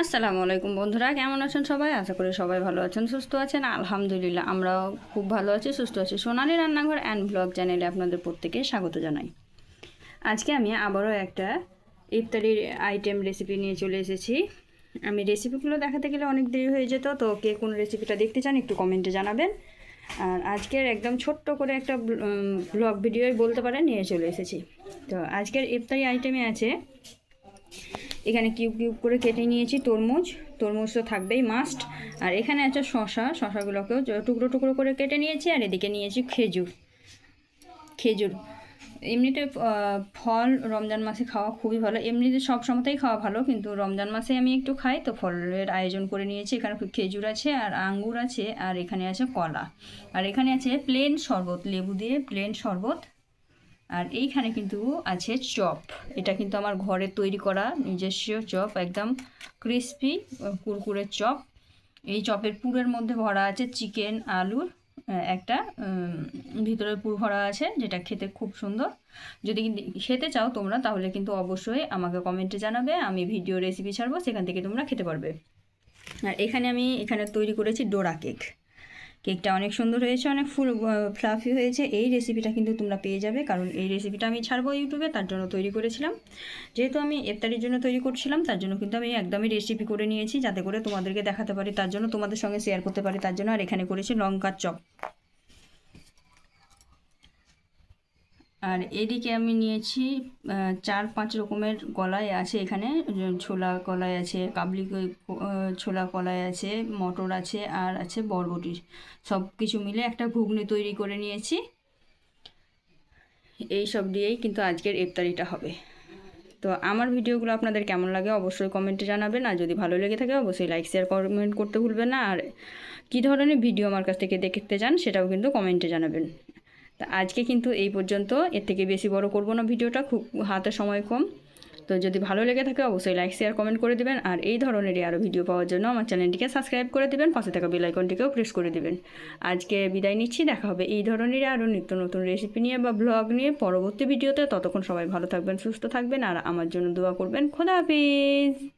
আসসালামু আলাইকুম বন্ধুরা, কেমন আছেন সবাই? আশা করি সবাই ভালো আছেন, সুস্থ আছেন। আলহামদুলিল্লাহ, আমরাও খুব ভালো আছি, সুস্থ আছি। সোনালি রান্নাঘর অ্যান্ড ব্লগ চ্যানেলে আপনাদের প্রত্যেকে স্বাগত জানাই। আজকে আমি আবারও একটা ইফতারির আইটেম রেসিপি নিয়ে চলে এসেছি। আমি রেসিপিগুলো দেখাতে গেলে অনেক দেরি হয়ে যেত, তো কে কোন রেসিপিটা দেখতে চান একটু কমেন্টে জানাবেন। আর আজকের একদম ছোট্ট করে একটা ব্লগ ভিডিওই বলতে পারেন, নিয়ে চলে এসেছি। তো আজকের ইফতারি আইটেমে আছে এখানে কিউব কিউব করে কেটে নিয়েছি তরমুজ। তরমুজ তো থাকবেই মাস্ট আর এখানে আছে শশা শশাগুলোকেও টুকরো টুকরো করে কেটে নিয়েছি আর এদিকে নিয়েছি খেজুর। খেজুর। এমনিতে ফল রমজান মাসে খাওয়া খুবই ভালো। এমনিতে সব সময়তেই খাওয়া ভালো, কিন্তু রমজান মাসে আমি একটু খাই। তো ফলের আয়োজন করে নিয়েছি। এখানে খেজুর আছে আর আঙ্গুর আছে, আর এখানে আছে কলা। আর এখানে আছে প্লেন শরবত, লেবু দিয়ে প্লেন শরবত। আর এইখানে কিন্তু আছে চপ। এটা কিন্তু আমার ঘরে তৈরি করা নিজস্ব চপ, একদম ক্রিস্পি কুরকুরে চপ। এই চপের পুরের মধ্যে ভরা আছে চিকেন আলুর একটা ভিতরে পুর ভরা আছে যেটা খেতে খুব সুন্দর। যদি খেতে চাও তোমরা তাহলে কিন্তু অবশ্যই আমাকে কমেন্টে জানাবে, আমি ভিডিও রেসিপি ছাড়বো, সেখান থেকে তোমরা খেতে পারবে। আর এখানে আমি এখানে তৈরি করেছি ডোরা কেক। কেকটা অনেক সুন্দর হয়েছে, অনেক ফুল ফ্লাফি হয়েছে। এই রেসিপিটা কিন্তু তোমরা পেয়ে যাবে, কারণ এই রেসিপিটা আমি ছাড়বো ইউটিউবে, তার জন্য তৈরি করেছিলাম। যেহেতু আমি ইফতারির জন্য তৈরি করছিলাম, তার জন্য কিন্তু আমি একদমই রেসিপি করে নিয়েছি, যাতে করে তোমাদেরকে দেখাতে পারি, তার জন্য তোমাদের সঙ্গে শেয়ার করতে পারি, তার জন্য আর এখানে করেছি লঙ্কার চপ। আর এদিকে আমি নিয়েছি চার পাঁচ রকমের কলাই আছে এখানে। ছোলা কলাই আছে, কাবলি ছোলা কলাই আছে, মটর আছে, আর আছে বরবটি। সব কিছু মিলে একটা ঘুগনি তৈরি করে নিয়েছি। এই সব দিয়েই কিন্তু আজকের ইফতারিটা হবে। তো আমার ভিডিওগুলো আপনাদের কেমন লাগে অবশ্যই কমেন্টে জানাবেন, আর যদি ভালো লেগে থাকে অবশ্যই লাইক, শেয়ার, কমেন্ট করতে ভুলবেন না। আর কী ধরনের ভিডিও আমার কাছ থেকে দেখতে চান সেটাও কিন্তু কমেন্টে জানাবেন। তা আজকে কিন্তু এই পর্যন্ত। এর থেকে বেশি বড় করব না ভিডিওটা, খুব হাতে সময় কম। তো যদি ভালো লেগে থাকে অবশ্যই লাইক শেয়ার কমেন্ট করে দেবেন। আর এই ধরনেরই আরও ভিডিও পাওয়ার জন্য আমার চ্যানেলটিকে সাবস্ক্রাইব করে দেবেন। পাশে থাকা বেল আইকনটিকেও প্রেস করে দেবেন। আজকে বিদায় নিচ্ছি, দেখা হবে এই ধরনেরই আরও নিত্য নতুন রেসিপি নিয়ে বা ব্লগ নিয়ে পরবর্তী ভিডিওতে ততক্ষণ সবাই ভালো থাকবেন, সুস্থ থাকবেন, আর আমার জন্য দোয়া করবেন। খোদা হাফিজ!